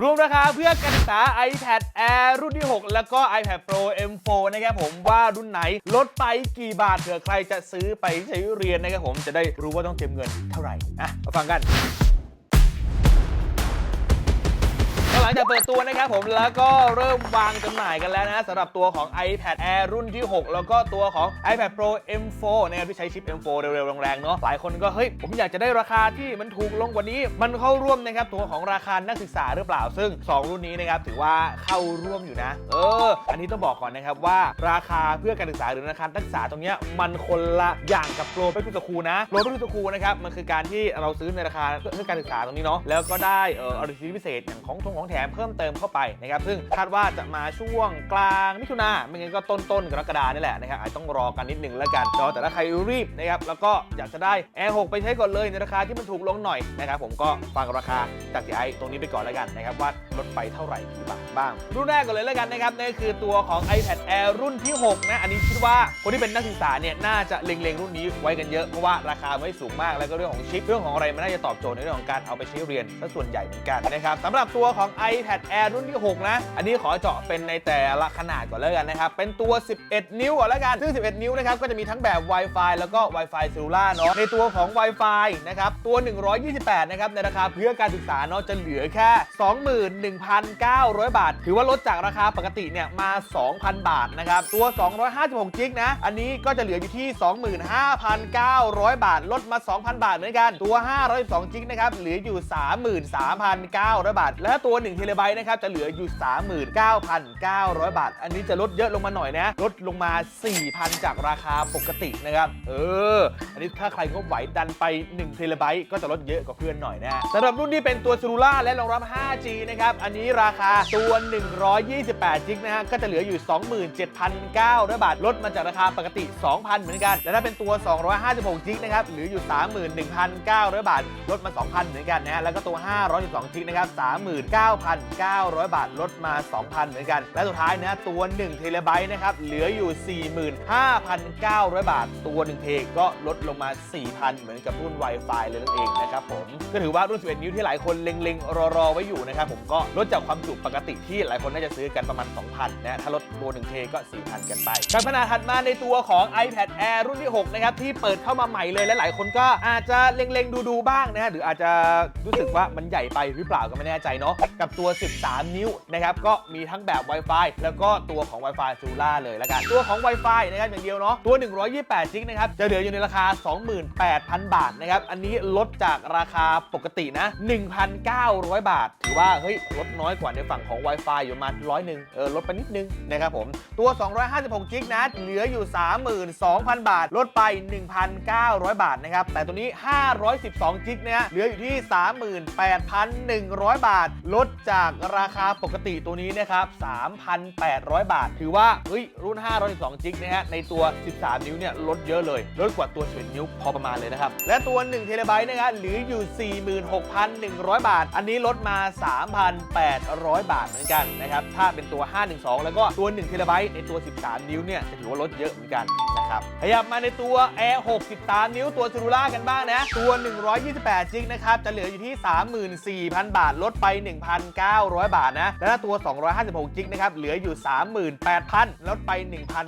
รวมราคาเพื่อการศึกษา iPad Air รุ่นที่ 6 แล้วก็ iPad Pro M4 นะครับผมว่ารุ่นไหนลดไปกี่บาทเผื่อใครจะซื้อไปใช้เรียนนะครับผมจะได้รู้ว่าต้องเตรียมเงินเท่าไหร่อะมาฟังกัน หลังจากเปิดตัวนะครับผมแล้วก็เริ่มวางจำหน่ายกันแล้วนะสำหรับตัวของ iPad Air รุ่นที่ 6 แล้วก็ตัวของ iPad Pro M4 นะครับที่ใช้ชิป M4 เร็วๆแรงๆเนาะหลายคนก็เฮ้ยผมอยากจะได้ราคาที่มันถูกลงกว่านี้ มันเข้าร่วมนะครับตัวของราคานักศึกษาหรือเปล่า ซึ่ง 2 รุ่นนี้นะครับถือว่าเข้าร่วมอยู่นะ เออ อันนี้ต้องบอกก่อนนะครับว่าราคาเพื่อการศึกษาหรือราคานักศึกษาตรงเนี้ยมันคนละอย่างกับโปรไปทุสคูนะโปรไปทุสคูนะครับมันคือการที่เราซื้อในราคาเพื่อการศึกษาตรงนี้เนาะแล้วก็ได้เอออริจิพิเศษอย่างของทงของแถถมเพิ่มเติมเข้าไปนะครับซึ่งคาดว่าจะมาช่วงกลางมิถุนาไม่งั้นก็ต้นต้นกรกฎานี่แหละนะครับอาจต้องรอกันนิดนึงแล้วกันแต่ถ้าใครรีบนะครับแล้วก็อยากจะได้ Air 6 ไปใช้ก่อนเลยในราคาที่มันถูกลงหน่อยนะครับผมก็ฟังราคาจากที่ไอตรงนี้ไปก่อนแล้วกันนะครับว่าลดไปเท่าไหร่กี่บาทบ้าง รุ่นแรกก่อนเลยแล้วกันนะครับนั่นคือตัวของ iPad Air รุ่นที่ 6 นะ อันนี้คิดว่าคนที่เป็นนักศึกษาเนี่ยน่าจะเล็งๆ รุ่นนี้ไว้กันเยอะเพราะว่าราคาไม่สูงมากแล้วก็เรื่องของชิปเรื่องของอะไรมันน่าจะตอบโจทย์ในเรื่องของการเอาไปใช้เรียนซะส่วนใหญ่เหมือนกันนะครับสำหรับตัวของ iPad Air รุ่นที่ 6 นะ อันนี้ขอเจาะเป็นในแต่ละขนาดก่อนแล้วกันนะครับ เป็นตัว 11 นิ้วก่อนแล้วกัน ซึ่ง 11 นิ้วนะครับ ก็จะมีทั้งแบบ Wi-Fi แล้วก็ Wi-Fi ซลลูล่าเนาะ ในตัวของ Wi-Fi นะครับ ตัว 128 นะครับ ในราคาเพื่อการศึกษาเนาะ จะเหลือแค่ 21,900 บาท ถือว่าลดจากราคาปกติเนี่ยมา 2,000 บาทนะครับ ตัว 256จิกนะ อันนี้ก็จะเหลืออยู่ที่ 25,900 บาท ลดมา 2,000 บาทเหมือนกัน ตัว 512จิกนะครับ เหลืออยู่ 33,900 บาท และตัว1เทเลไบต์นะครับจะเหลืออยู่ 39,900 บาท อันนี้จะลดเยอะลงมาหน่อยนะ ลดลงมา 4,000 จากราคาปกตินะครับ เออ อันนี้ถ้าใครก็ไหวดันไป 1 เทเลไบต์ก็จะลดเยอะกว่าเพื่อนหน่อยนะสำหรับรุ่นที่เป็นตัวซูลูล่าและรองรับ 5G นะครับ อันนี้ราคาตัว 128จิกนะฮะก็จะเหลืออยู่ 27,900 บาท ลดมาจากราคาปกติ 2,000 เหมือนกัน และถ้าเป็นตัว 256จิกนะครับเหลืออยู่ 31,900 บาท ลดมา 2,000 เหมือนกันนะฮะแล้วก็ตัว 512จิกนะครับ39,900 บาทลดมา 2,000 เหมือนกัน และสุดท้ายนะตัว1เทเลไบต์นะครับเหลืออยู่ 45,900 บาท ตัว1เทก็ลดลงมา 4,000 เหมือนกับรุ่น Wi-Fi เลยนั่นเองนะครับผมก็ถือว่ารุ่น 11 นิ้วที่หลายคนเล็งๆ รอๆ ไว้อยู่นะครับผมก็ลดจากความจุปกติที่หลายคนน่าจะซื้อกันประมาณ 2,000 นะถ้าลดตัว1เทก็ 4,000 กันไปการขนาดถัดมาในตัวของ iPad Air รุ่นที่ 6 นะครับ ที่เปิดเข้ามาใหม่เลยและหลายคนก็อาจจะเล็งๆ ดูๆ บ้างนะฮะหรืออาจจะรู้สึกว่ามันใหญ่ไปหรือเปล่าก็ไม่แน่ใจเนาะกับตัว 13 นิ้วนะครับก็มีทั้งแบบ Wi-Fi แล้วก็ตัวของ Wi-Fi ซูล่าเลยแล้วกัน ตัวของ Wi-Fi นะครับอย่างเดียวเนาะตัว 128จิกนะครับจะเหลืออยู่ในราคา 28,000 บาทนะครับอันนี้ลดจากราคาปกตินะ 1,900 บาท ถือว่าเฮ้ยลดน้อยกว่าในฝั่งของ Wi-Fi อยู่มาร้อยหนึ่งเออลดไปนิดนึงนะครับผมตัว 256จิกนะเหลืออยู่ 32,000 บาท ลดไป 1,900 บาทนะครับแต่ตัวนี้ 512จิกนะฮะเหลืออยู่ที่ 38,100 บาท ลดจากราคาปกติตัวนี้นะครับ 3,800 บาท ถือว่าเฮ้ยรุ่น 512จิกนะฮะ ในตัว 13 นิ้วเนี่ยลดเยอะเลย ลดกว่าตัว11นิ้วพอประมาณเลยนะครับ และตัว1เทเลไบต์นะครับหลืออยู่ 46,100 บาท อันนี้ลดมา 3,800 บาทเหมือนกันนะครับ ถ้าเป็นตัว 512 แล้วก็ตัว1เทเลไบต์ในตัว 13 นิ้วเนี่ยจะถือว่าลดเยอะเหมือนกันนะครับ ขยับมาในตัว Air 63 นิ้วตัวซูรูล่ากันบ้างนะ ตัว 128จิกนะครับ จะเหลืออยู่ที่ 34,000 บาท ลดไป1,900 บาทนะและถ้าตัว 256จิกนะครับเหลืออยู่ 38,000 ลดไป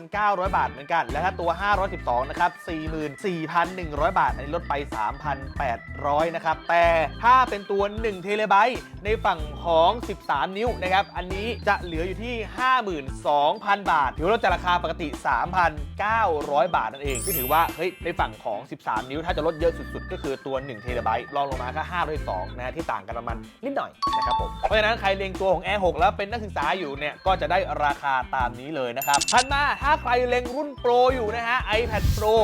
1,900 บาทเหมือนกัน และถ้าตัว 512 นะครับ 44,100 บาท อันนี้ลดไป 3,800 นะครับ แต่ถ้าเป็นตัว1เทเลไบต์ในฝั่งของ 13 นิ้วนะครับ อันนี้จะเหลืออยู่ที่ 52,000 บาท ถือว่าลดจากราคาปกติ 3,900 บาทนั่นเองที่ถือว่า เฮ้ย ในฝั่งของ 13 นิ้ว ถ้าจะลดเยอะสุด ๆ ก็คือตัว1เทเลไบต์รองลงมาก็502นะฮะที่ต่างกันประมาณนิดหน่อยนะครับผมเพราะฉะนั้นใครเล็งตัวของ Air 6 แล้วเป็นนักศึกษาอยู่เนี่ยก็จะได้ราคาตามนี้เลยนะครับถัดมาถ้าใครเล็งรุ่นโปรอยู่นะฮะ iPad Pro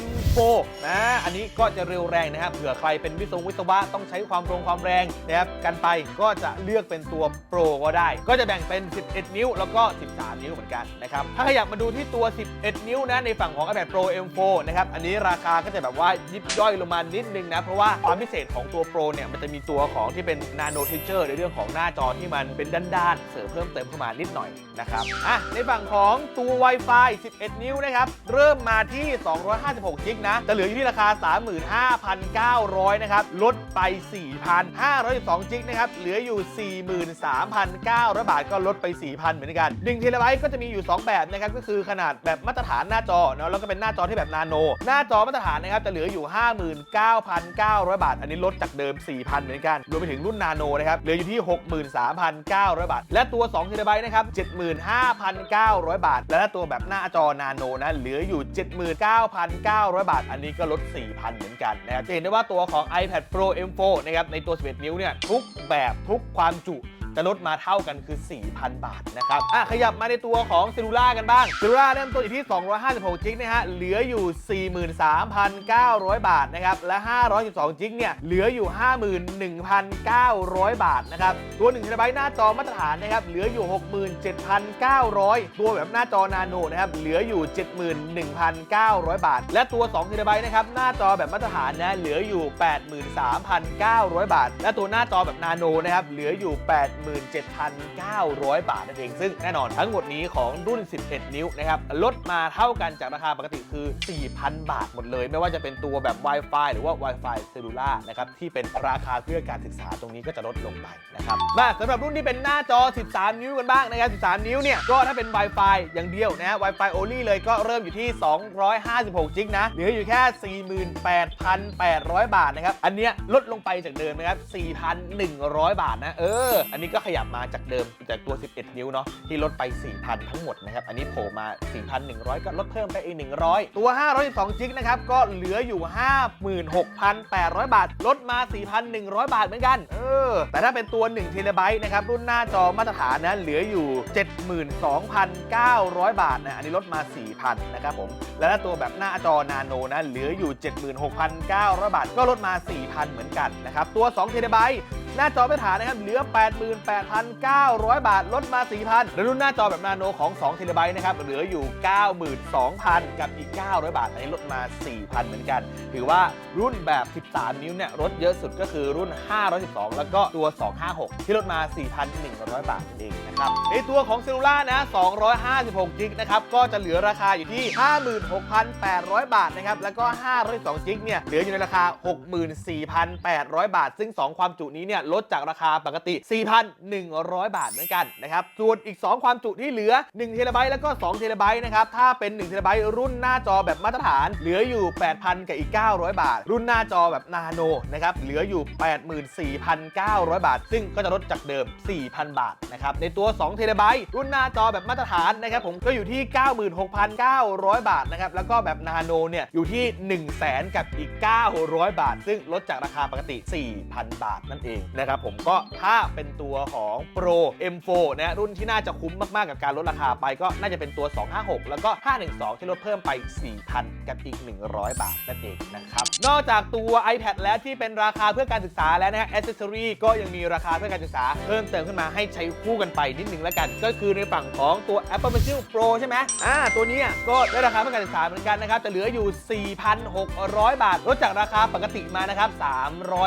M4 นะอันนี้ก็จะเร็วแรงนะครับเผื่อใครเป็นวิศววิศวะต้องใช้ความรงความแรงนะครับกันไปก็จะเลือกเป็นตัวโปรก็ได้ ก็จะแบ่งเป็น 11 นิ้ว แล้วก็ 13 นิ้วเหมือนกันนะครับถ้าขยับมาดูที่ตัว 11 นิ้วนะในฝั่งของ iPad Pro M4 นะครับอันนี้ราคาก็จะแบบว่ายิบย่อยลงมานิดนึงนะเพราะว่าความพิเศษของตัวโปรเนี่ยมันจะมีตัวของที่เป็น Nano Texture ในเรื่องของของหน้าจอที่มันเป็นด้านๆ เสริมเพิ่มเติมเข้ามานิดหน่อยนะครับอะในฝั่งของตัว Wi-Fi 11 นิ้วนะครับ เริ่มมาที่ 256จิกนะ จะเหลืออยู่ที่ราคา 35,900 นะครับ ลดไป 4,512จิกนะครับ เหลืออยู่ 43,900 บาทก็ลดไป 4,000 เหมือนกัน1เทราไบต์ก็จะมีอยู่ 2 แบบนะครับ ก็คือขนาดแบบมาตรฐานหน้าจอเนาะแล้วก็เป็นหน้าจอที่แบบนาโน หน้าจอมาตรฐานนะครับจะเหลืออยู่ 59,900 บาท อันนี้ลดจากเดิม 4,000 เหมือนกัน รวมไปถึงรุ่นนาโนนะครับ เหลืออยู่ที่63,900 บาท และตัว2เทราไบต์นะครับ 75,900 บาท และตัวแบบหน้าจอนาโนนะเหลืออยู่ 79,900 บาท อันนี้ก็ลด 4,000 เหมือนกันนะครับจะเห็นได้ว่าตัวของ iPad Pro M4 นะครับในตัว 11 นิ้วเนี่ยทุกแบบทุกความจุ จะลดมาเท่ากันคือ 4,000 บาทนะครับอะขยับมาในตัวของเซลูล่ากันบ้างเซลูล่าเริ่มต้นอยู่ที่ 256 จิกนะฮะเหลืออยู่ 43,900 บาทนะครับและ 512 จิกเนี่ยเหลืออยู่ 51,900 บาทนะครับตัว1 t b หน้าจอมาตรฐานนะครับเหลืออยู่ 67,900 ตัวแบบหน้าจอนาโนนะครับเหลืออยู่ 71,900 บาท และตัว2 t b นะครับหน้าจอแบบมาตรฐานนะเหลืออยู่ 83,900 บาท และตัวหน้าจอแบบนาโนนะครับเหลืออยู่8 87,900 บาทนั่นเอง ซึ่งแน่นอนทั้งหมดนี้ของรุ่น 11 นิ้วนะครับ ลดมาเท่ากันจากราคาปกติคือ 4,000 บาทหมดเลย ไม่ว่าจะเป็นตัวแบบ Wi-Fi หรือว่า Wi-Fi เซลูล่านะครับ ที่เป็นราคาเพื่อการศึกษาตรงนี้ก็จะลดลงไปนะครับ มาสำหรับรุ่นที่เป็นหน้าจอ 13 นิ้วกันบ้างนะครับ 13 นิ้วเนี่ย ก็ถ้าเป็น Wi-Fi อย่างเดียวนะฮะ Wi-Fi only เลยก็เริ่มอยู่ที่ 256 จิกนะเหลืออยู่แค่ 48,800 บาทนะครับ อันเนี้ยลดลงไปจากเดิมนะครับ 4,100 บาทนะ เออ อันนี้ก็ขยับมาจากเดิมจากตัว 11 นิ้วเนาะที่ลดไป 4,000 ทั้งหมดนะครับ อันนี้โผล่มา 4,100 ก็ลดเพิ่มไปอีก 100 ตัว 512จิกนะครับ ก็เหลืออยู่ 56,800 บาท ลดมา 4,100 บาทเหมือนกัน เออ แต่ถ้าเป็นตัว1เทราไบต์นะครับ รุ่นหน้าจอมาตรฐานนะเหลืออยู่ 72,900 บาทนะ อันนี้ลดมา 4,000 นะครับผม และถ้าตัวแบบหน้าจอนาโนนะเหลืออยู่ 76,900 บาท ก็ลดมา 4,000 เหมือนกันนะครับ ตัว2เทราไบต์ หน้าจอมาตรฐานนะครับเหลือ 88,900 บาทลดมา 4,000และรุ่นหน้าจอแบบนาโนของ2 t b นะครับเหลืออยู่ 92,000 กับอีก 900 บาทอันนี้ลดมา 4,000 เหมือนกัน ถือว่ารุ่นแบบ 13 นิ้วเนี่ยลดเยอะสุดก็คือรุ่น 512 แล้วก็ตัว 256 ที่ลดมา 4,100 บาทนั่นเองนะครับในตัวของเซลูล่านะ 256จิกนะครับก็จะเหลือราคาอยู่ที่ 56,800 บาทนะครับแล้วก็512จิกเนี่ยเหลืออยู่ในราคา 64,800 บาท ซึ่ง 2 ความจุนี้เนี่ยลดจากราคาปกติ 4,100 บาทเหมือนกันนะครับส่วนอีก 2 ความจุที่เหลือ1เทราไบต์แล้วก็2เทราไบต์นะครับถ้าเป็น1เทราไบต์รุ่นหน้าจอแบบมาตรฐาน เหลืออยู่ 8,000 กับอีก 900 บาท รุ่นหน้าจอแบบนาโนนะครับเหลืออยู่ 84,900 บาท ซึ่งก็จะลดจากเดิม 4,000 บาทนะครับในตัว2เทราไบต์รุ่นหน้าจอแบบมาตรฐานนะครับผมก็อยู่ที่ 96,900 บาทนะครับแล้วก็แบบนาโนเนี่ยอยู่ที่ 100,000กับอีก 900 บาท ซึ่งลดจากราคาปกติ 4,000 บาทนั่นเองนะครับผมก็ถ้าเป็นตัวของ Pro M4 นะรุ่นที่น่าจะคุ้มมาก ๆ กับการลดราคาไปก็น่าจะเป็นตัว 256 แล้วก็ 512 ที่ลดเพิ่มไป 4,000 กับอีก 100 บาทนั่นเองนะครับนอกจากตัว iPad แล้วที่เป็นราคาเพื่อการศึกษาแล้วนะฮะ Accessory ก็ยังมีราคาเพื่อการศึกษา เพิ่มเติมขึ้นมาให้ใช้คู่กันไปนิดนึงแล้วกัน ก็คือในฝั่งของตัว Apple Pencil Pro ใช่ไหมอ่าตัวนี้ก็ได้ราคาเพื่อการศึกษาเหมือนกันนะครับจะเหลืออยู่ 4,600 บาทลดจากราคาปกติมานะครับ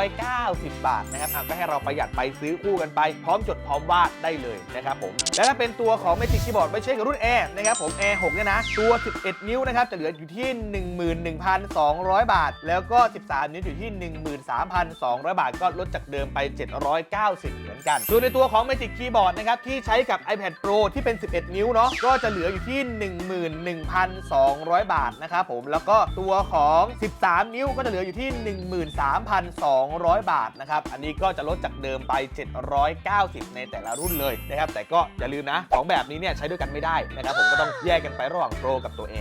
390 บาทนะครับอะให้เราประหยัดไปซื้อคู่กันไป พร้อมจดพร้อมวาดได้เลยนะครับผม และถ้าเป็นตัวของ Magic Keyboard ไม่ใช่กับรุ่น Air นะครับผม Air 6เนี่ยนะ ตัว 11 นิ้วนะครับจะเหลืออยู่ที่ 11,200 บาท แล้วก็ 13 นิ้วอยู่ที่ 13,200 บาท ก็ลดจากเดิมไป 790 เหมือนกันส่วนในตัวของ Magic Keyboard นะครับที่ใช้กับ iPad Pro ที่เป็น 11 นิ้วเนาะก็จะเหลืออยู่ที่ 11,200 บาทนะครับผมแล้วก็ตัวของ 13 นิ้วก็จะเหลืออยู่ที่ 13,200 บาทนะครับอันนี้ก็จะลดจากเดิมไป 790 ในแต่ละรุ่นเลยนะครับแต่ก็อย่าลืมนะของแบบนี้เนี่ยใช้ด้วยกันไม่ได้นะครับผมก็ต้องแยกกันไประหว่างโปรกับตัว A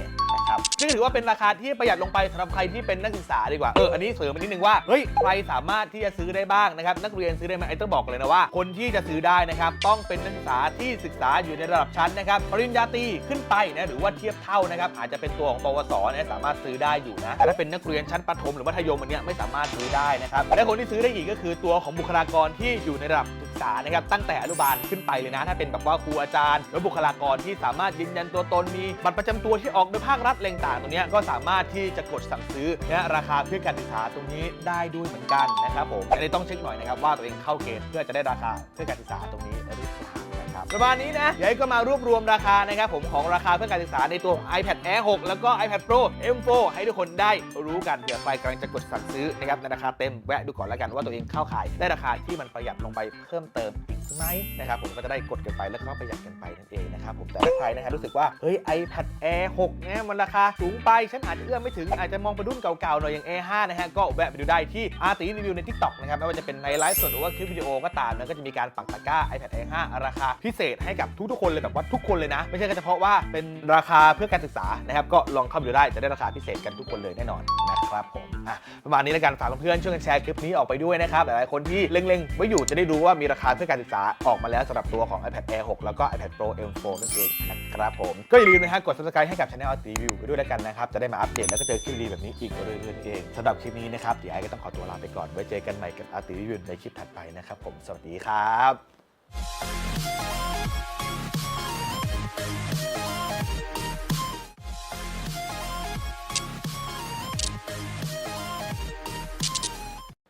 นะครับซึ่งถือว่าเป็นราคาที่ประหยัดลงไปสำหรับใครที่เป็นนักศึกษาดีกว่าเอออันนี้เสริมมานิดนึงว่าเฮ้ยใครสามารถที่จะซื้อได้บ้างนะครับนักเรียนซื้อได้ไหมไอ้ต้องบอกเลยนะว่า คนที่จะซื้อได้นะครับต้องเป็นนักศึกษาที่ศึกษาอยู่ในระดับชั้นนะครับปริญญาตรีขึ้นไปนะหรือว่าเทียบเท่านะครับอาจจะเป็นตัวของปวสเนี่ยสามารถซื้อได้อยู่นะแต่ถ้าเป็นนักเรียนชั้นประถมหรือมัธยมอันเนี้ยไม่สามารถซื้อได้นะครับและคนที่ซื้อได้อีกก็คือตัวของบุคลากรที่อยู่ในระดับ ษานะครับตั้งแต่อนุบาลขึ้นไปเลยนะ ถ้าเป็นแบบว่าครูอาจารย์หรือบุคลากรที่สามารถยืนยันตัวตนมีบัตรประจำตัวที่ออกโดยภาครัฐแรงต่างตรงนี้ก็สามารถที่จะกดสั่งซื้อนะราคาเพื่อการศึกษาตรงนี้ได้ด้วยเหมือนกันนะครับผมอันนี้ต้องเช็คหน่อยนะครับว่าตัวเองเข้าเกณฑ์เพื่อจะได้ราคาเพื่อการศึกษาตรงนี้หรือเปล่า ครับประมาณนี้นะเดี๋ยวก็มารวบรวมราคานะครับผมของราคาเพื่อการศึกษาในตัวของ iPad Air 6 แล้วก็ iPad Pro M4 ให้ทุกคนได้รู้กันเผื่อใครกำลังจะกดสั่งซื้อนะครับในราคาเต็มแวะดูก่อนแล้วกันว่าตัวเองเข้าขายได้ราคาที่มันประหยัดลงไปเพิ่มเติมอีก ไหมนะครับผมก็จะได้กดกันไปแล้วก็ประหยัดกันไปนั่นเองนะครับผมแต่ถ้าใครนะครับรู้สึกว่าเฮ้ย iPad Air 6เนี่ยมันราคาสูงไป ฉันอาจจะเอื้อมไม่ถึงอาจจะมองไปรุ่นเก่าๆหน่อยอย่าง Air 5นะฮะก็แวะไปดูได้ที่อาร์ตีรีวิวใน TikTok นะครับไม่ว่าจะเป็นในไลฟ์สดหรือว่าคลิปวิดีโอก็ตามนะก็จะมีการปักตะกร้า iPad Air 5 ราคาพิเศษให้กับทุกๆคนเลยแบบว่าทุกคนเลยนะ ไม่ใช่แค่เฉพาะว่าเป็นราคาเพื่อการศึกษานะครับก็ลองเข้าไปดูได้จะได้ราคาพิเศษกันทุกคนเลยแน่นอนนะครับผมอะประมาณนี้แล้วกันฝากเพื่อนๆช่วยกันแชร์คลิปนี้ออกไปด้วยนะครับหลายๆคนที่เล็งๆไว้อยู่จะได้รู้ว่ามีราคาเพื่อการศึกษาออกมาแล้วสำหรับตัวของ iPad Air 6 แล้วก็ iPad Pro M4 นั่นเองนะครับผม ก็อย่าลืมนะฮะกด subscribe ให้กับ Channel Art Review ไปด้วยแล้วกันนะครับ จะได้มาอัปเดตแล้วก็เจอคลิปดีแบบนี้อีกเรื่อยๆนั่นเองสำหรับคลิปนี้นะครับเดี๋ยวไอ้ก็ต้องขอตัวลาไปก่อนไว้เจอกันใหม่กับ Art Review ในคลิปถัดไปนะครับผมสวัสดีครับ